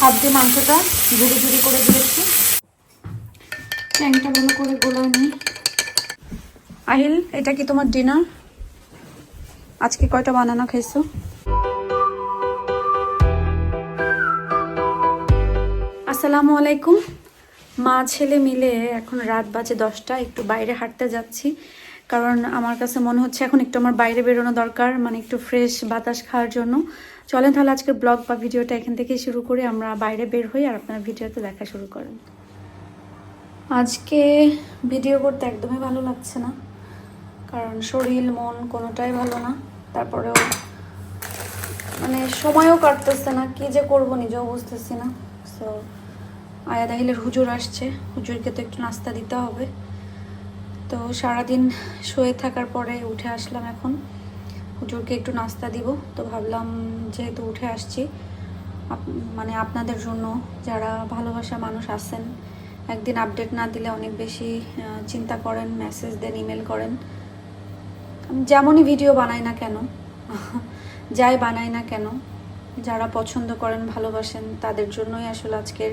হাত দিয়ে মাংসটা ঝুড়ি ঝুড়ি করে দিয়েছি। ট্যাংটা ভালো করে গোলা নিই আহিল, এটা কি তোমার ডিনার? আজকে কয়টা বানানো খাইছো? আসসালামু আলাইকুম। মা ছেলে মিলে এখন রাত বাজে দশটা, একটু বাইরে হাঁটতে যাচ্ছি। কারণ আমার কাছে মনে হচ্ছে এখন একটু আমার বাইরে বেরোনো দরকার মানে একটু ফ্রেশ বাতাস খাওয়ার জন্য। চলেন তাহলে আজকের ব্লগ বা ভিডিওটা এখান থেকে শুরু করি। আমরা বাইরে বের হই আর আপনারা ভিডিওতে দেখা শুরু করেন। আজকে ভিডিও করতে একদমই ভালো লাগছে না, কারণ শরীর, মন কোনোটাই ভালো না। তারপরেও মানে সময়ও কাটতেছে না, কি যে করব নিজেও বুঝতেছি না। সো আয়া দাহিলের হুজুর আসছে, হুজুরকে তো একটু নাস্তা দিতে হবে। তো সারাদিন শুয়ে থাকার পরে উঠে আসলাম এখন। হুজুরকে একটু নাস্তা দিব। তো ভাবলাম যেহেতু উঠে আসছি মানে আপনাদের জন্য যারা ভালোবাসা মানুষ আছেন, একদিন আপডেট না দিলে অনেক বেশি চিন্তা করেন মেসেজ দেন ইমেল করেন। যেমনই ভিডিও বানাই না কেন, যাই বানাই না কেন, যারা পছন্দ করেন, ভালোবাসেন, তাদের জন্যই আসলে আজকের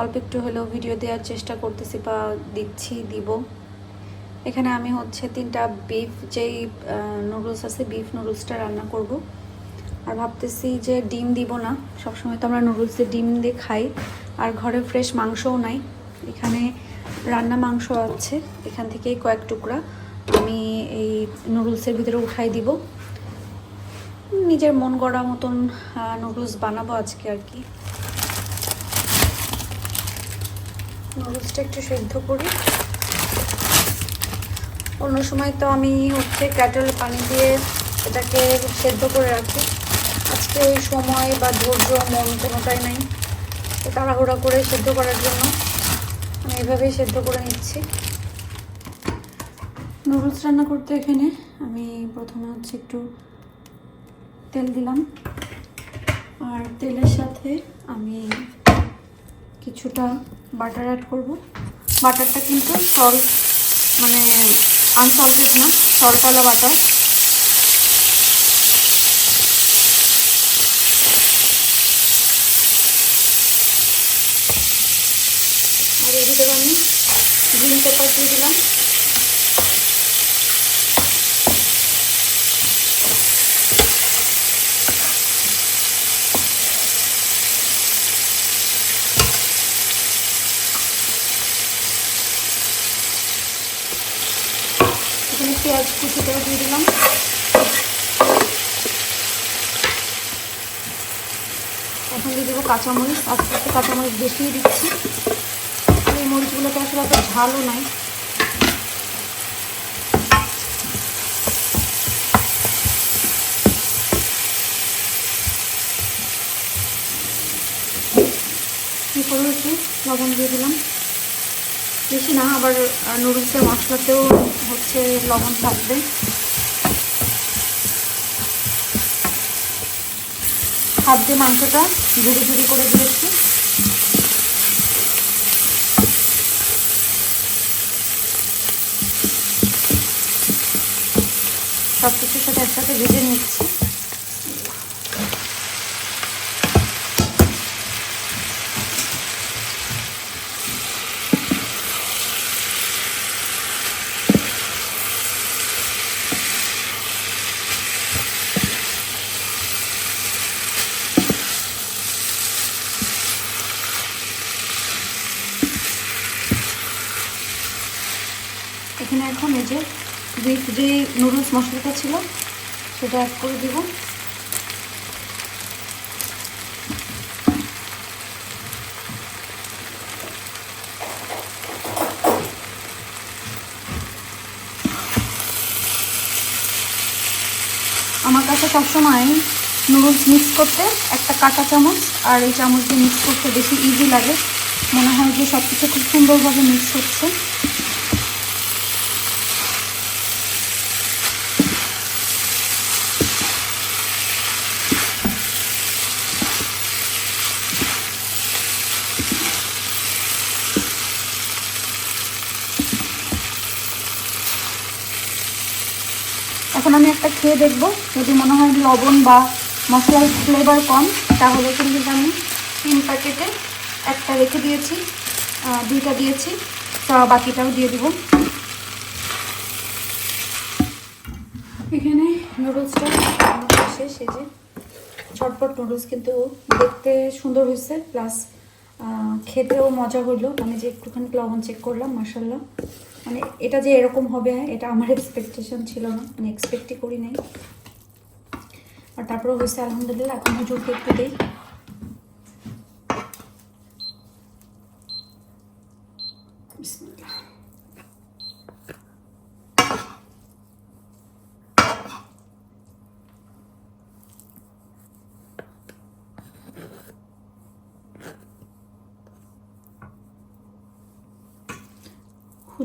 অল্প একটু হলেও ভিডিও দেওয়ার চেষ্টা করতেছি বা দিচ্ছি, দিব। এখানে আমি হচ্ছে তিনটা বিফ যেই নুডলস আছে বিফ নুডলসটা রান্না করব। আর ভাবতেছি যে ডিম দিব না। সবসময় তো আমরা নুডলসে ডিম দিয়ে খাই। আর ঘরে ফ্রেশ মাংসও নাই। এখানে রান্না মাংস আছে। এখান থেকেই কয়েক টুকরা আমি এই নুডলসের ভিতরে উঠাই দিব। নিজের মন গড়া মতন নুডলস বানাবো আজকে আর কি। নুডলসটা একটু সেদ্ধ করি। অন্য সময় তো আমি হচ্ছে ক্যাটেল পানি দিয়ে এটাকে সেদ্ধ করে রাখি। আজকে ওই সময় বা ধৈর্য, মন কোনোটাই নাই। তো তাড়াহুড়া করে সেদ্ধ করার জন্য আমি এভাবেই সেদ্ধ করে নিচ্ছি। নুডলস রান্না করতে এখানে আমি প্রথমে হচ্ছে একটু তেল দিলাম। আর তেলের সাথে আমি কিছুটা বাটার অ্যাড করব। বাটারটা কিন্তু সল্ট মানে আনসল্টেড না সরকলা বাটার আর এদিকে আমি গ্রিন পেপার দিয়ে দিলাম এখানে পেঁয়াজ কুচিটাও দিয়ে দিলাম। এখন দিয়ে দেবো কাঁচামরিচ। আস্তে আস্তে কাঁচামরিচ বেশিয়ে দিচ্ছি। এই মরিচগুলোতে আসলে এত ঝালও নাই। এরপরে একটু লবণ দিয়ে দিলাম। বেশি না, আবার নুডলসের মশলাতেও হচ্ছে লবণ থাকবে। হাত দিয়ে মাংসটা ঝুড়ি ঝুড়ি করে দিয়েছি। সব কিছুর সাথে একসাথে ভেজে নিচ্ছি এখানে এখন এই যে বিফ যে নুডলস মশলাটা ছিল, সেটা অ্যাড করে দিব। আমার কাছে সবসময় নুডলস মিক্স করতে একটা কাঁটা চামচ আর এই চামচ দিয়ে মিক্স করতে বেশি ইজি লাগে। মনে হয় যে সব কিছু খুব সুন্দরভাবে মিক্স হচ্ছে। এখন আমি একটা খেয়ে দেখব। যদি মনে হয় লবণ বা মশলার ফ্লেভার কম, তাহলে কিন্তু আমি তিন প্যাকেটে একটা রেখে দিয়েছি দুইটা দিয়েছি, তা বাকিটাও দিয়ে দিব। এখানে নুডলসটা শেষ, এই যে চটপট নুডলস কিন্তু দেখতে সুন্দর হয়েছে প্লাস খেতেও মজা হলো। আমি যে একটুখানি লবণ চেক করলাম মাসাল্লাহ মানে এটা যে এরকম হবে, এটা আমার এক্সপেকটেশন ছিল না। মানে এক্সপেক্টই করি নাই। আর তারপরে হয়েছে আলহামদুলিল্লাহ এখন হুজুরকে একটু দিই।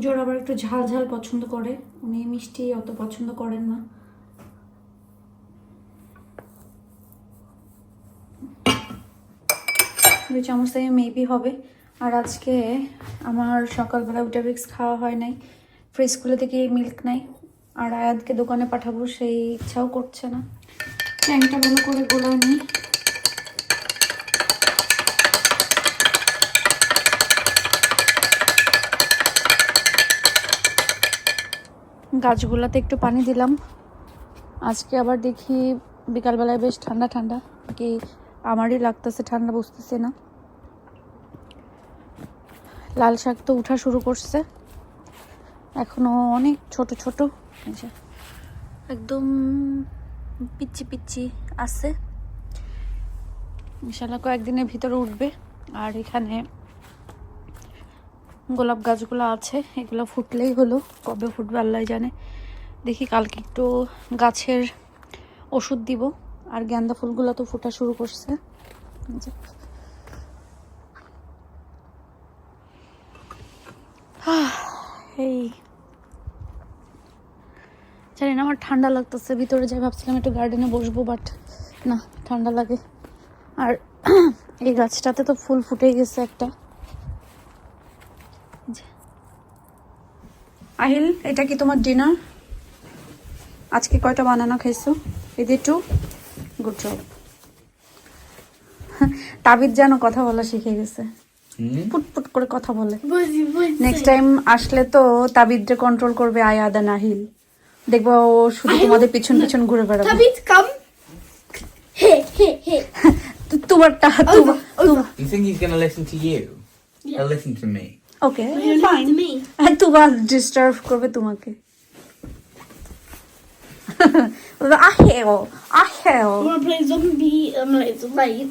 হুজুর আবার একটু ঝাল ঝাল পছন্দ করে। উনি মিষ্টি অত পছন্দ করেন না। দুই চামচ থেকে মেবি হবে। আর আজকে আমার সকালবেলা উইটাবিক্স খাওয়া হয় নাই। ফ্রিজ খুলে থেকে মিল্ক নাই। আর আয়াতকে দোকানে পাঠাবো, সেই ইচ্ছাও করছে না। ট্যাংটা ভালো করে গোলা নিই গাছগুলাতে একটু পানি দিলাম। আজকে আবার দেখি বিকালবেলায় বেশ ঠান্ডা ঠান্ডা। কি আমারই লাগতেছে, ঠান্ডা বুঝতেছে না। লাল শাক তো উঠা শুরু করছে। এখনও অনেক ছোট ছোট। একদম পিচ্ছি পিচ্ছি আছে। ইনশাল্লাহ কয়েকদিনের ভিতরে উঠবে। আর এখানে গোলাপ গাছগুলো আছে, এগুলো ফুটলেই হলো। কবে ফুটবে আল্লাহ জানে। দেখি কালকে একটু গাছের ওষুধ দিব। আর গেন্দা ফুলগুলো তো ফোটা শুরু করছে। এই। জানি না, আমার ঠান্ডা লাগতেছে, ভিতরে যাই ভাবছিলাম একটু গার্ডেনে বসবো বাট না, ঠান্ডা লাগে। আর এই গাছটাতে তো ফুল ফুটে গেছে একটা। আহিল এটা কি তোমার ডিনার আজকে কয়টা বানানো খাইছো? এদি টু গুড জব তাবিদ যেন কথা বলা শিখে গেছে। পুটপুট করে কথা বলে। বুঝি বুঝি নেক্সট টাইম আসলে তো তাবিদরে কন্ট্রোল করবে আয়াদা নাহিল দেখব ও শুধু তোমাদের পিছন পিছন ঘুরে বেড়াবে। Tabit, come. Hey, hey, hey. তো- তোমারটা তোমার You think he's gonna listen to you? He'll listen to me. Okay fine তোমার ডিস্টার্ব করবে তোমাকে আহেও আহেও I want to play zombie. I'm like zombie.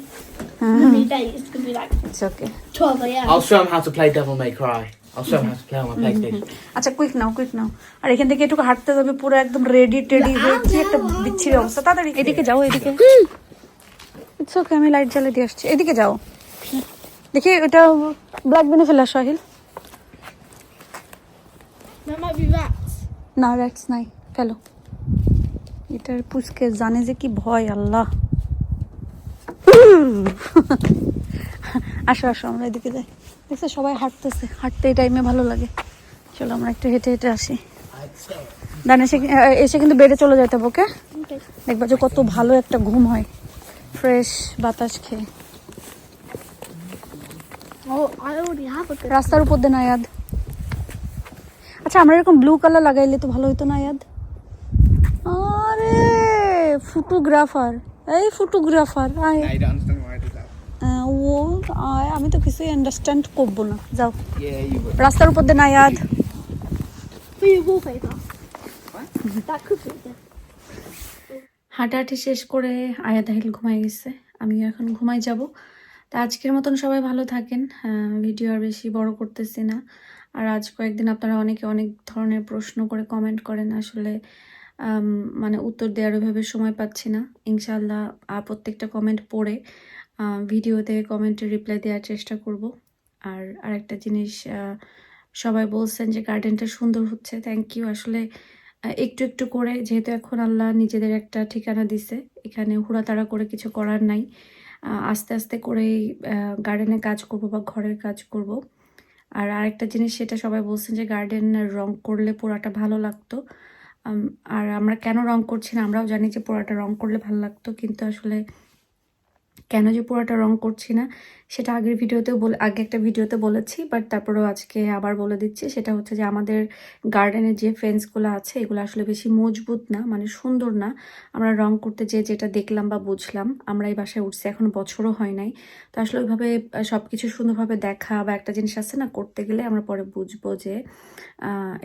Zombie day. It's gonna be like it's okay 12 a.m. I'll show him how to play Devil May Cry. I'll show him how to play on my PlayStation. আচ্ছা quick now quick now. আর এখান থেকে একটু হাঁটতে যাবে পুরো একদম ready teddy হয়ে কি একটা বিচ্ছিরি অবস্থা তাড়াতাড়ি এদিকে যাও এদিকে। ইটস ওকে আমি লাইট জ্বালিয়ে দিয়ে আসছি। এদিকে যাও। দেখি এটা ব্ল্যাক বেনে ফেলা সাহিল না র্যাটস নাই ফেলো। এটার পুচকে জানে যে কি ভয় আল্লাহ। আসো আসো আমরা এদিকে যাই। দেখছ সবাই হাঁটতেছে হাঁটতে এই টাইমে ভালো লাগে। চলো আমরা একটু হেঁটে হেঁটে আসি। দান এসে এসে কিন্তু বেডে চলে যেতে হবে ওকে. দেখবা যে কত ভালো একটা ঘুম হয়। ফ্রেশ বাতাস খেয়ে। good. রাস্তার উপর দিয়ে নায়াদ আচ্ছা আমরা এরকম ব্লু কালার লাগাইলে তো ভালো হতো নায়াদ আরে ফটোগ্রাফার এই ফটোগ্রাফার আয়। Did ও আয় আমি তো কিছুই আন্ডারস্ট্যান্ড করব না। যাও. রাস্তার উপর দিয়ে. That could be হাঁটাহাঁটি শেষ করে আয়া তাহিল ঘুমাই গেছে। আমিও এখন ঘুমাই যাব। তা আজকের মতন সবাই ভালো থাকেন। ভিডিও আর বেশি বড় করতেছি না। আর আজ কয়েকদিন আপনারা অনেকে অনেক ধরনের প্রশ্ন করে কমেন্ট করেন। আসলে মানে উত্তর দেওয়ার ওইভাবে সময় পাচ্ছি না। ইনশাল্লাহ প্রত্যেকটা কমেন্ট পড়ে ভিডিওতে কমেন্টে রিপ্লাই দেওয়ার চেষ্টা করব। আর আরেকটা জিনিস সবাই বলছেন যে গার্ডেনটা সুন্দর হচ্ছে। থ্যাংক ইউ আসলে একটু একটু করে, যেহেতু এখন আল্লাহ নিজেদের একটা ঠিকানা দিছে, এখানে হুড়াতাড়া করে কিছু করার নাই। আস্তে আস্তে করেই গার্ডেনে কাজ করব বা ঘরের কাজ করব। আর আরেকটা জিনিস সেটা সবাই বলছেন যে গার্ডেন রং করলে পোড়াটা ভালো লাগতো। আর আমরা কেন রং করছি না? আমরাও জানি যে পোড়াটা রং করলে ভালো লাগতো, কিন্তু আসলে কেন যে পুরোটা রং করছি না, সেটা আগের ভিডিওতেও বলে, আগে একটা ভিডিওতে বলেছি বাট তারপরেও আজকে আবার বলে দিচ্ছি, সেটা হচ্ছে যে আমাদের গার্ডেনের যে ফেন্সগুলো আছে, এগুলো আসলে বেশি মজবুত না মানে সুন্দর না। আমরা রং করতে যে যেটা দেখলাম বা বুঝলাম, আমরা এই বাসায় উঠছি, এখন বছরও হয় নাই। তো আসলে ওইভাবে সব কিছু সুন্দরভাবে দেখা বা একটা জিনিস আছে না, করতে গেলে আমরা পরে বুঝব যে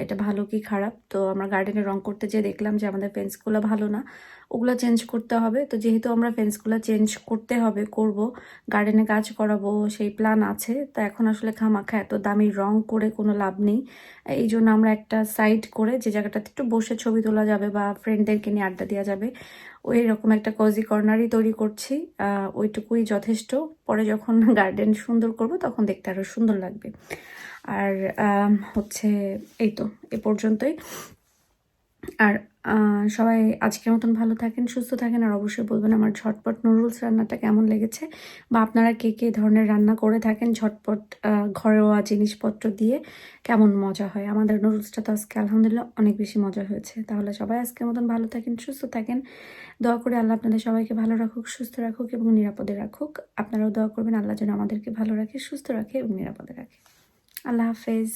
এটা ভালো কি খারাপ। তো আমরা গার্ডেনে রং করতে যেয়ে দেখলাম যে আমাদের ফেন্সগুলো ভালো না। ওগুলো চেঞ্জ করতে হবে। তো যেহেতু আমরা ফেন্সগুলো চেঞ্জ করতে হবে, করব গার্ডেনে কাজ করাবো, সেই প্ল্যান আছে। তো এখন আসলে খামাখা এত দামি রং করে কোনো লাভ নেই। এই জন্য আমরা একটা সাইড করে যে জায়গাটাতে একটু বসে ছবি তোলা যাবে বা ফ্রেন্ডদেরকে নিয়ে আড্ডা দেওয়া যাবে, ওই রকম একটা কজি কর্নারই তৈরি করছি। ওইটুকুই যথেষ্ট। পরে যখন গার্ডেন সুন্দর করব, তখন দেখতে আরও সুন্দর লাগবে। আর হচ্ছে এই তো, এ পর্যন্তই। আর সবাই আজকের মতন ভালো থাকেন, সুস্থ থাকেন, আর অবশ্যই বলবেন আমার ঝটপট নুডলস রান্নাটা কেমন লেগেছে বা আপনারা কে কে ধরনের রান্না করে থাকেন ঝটপট ঘরোয়া জিনিসপত্র দিয়ে কেমন মজা হয়? আমাদের নুডলসটা তো আজকে আলহামদুলিল্লাহ অনেক বেশি মজা হয়েছে। তাহলে সবাই আজকের মতন ভালো থাকেন, সুস্থ থাকেন। দোয়া করে আল্লাহ আপনাদের সবাইকে ভালো রাখুক, সুস্থ রাখুক এবং নিরাপদে রাখুক। আপনারাও দোয়া করবেন আল্লাহ যেন আমাদেরকে ভালো রাখে, সুস্থ রাখে এবং নিরাপদে রাখে। আল্লাহ হাফেজ।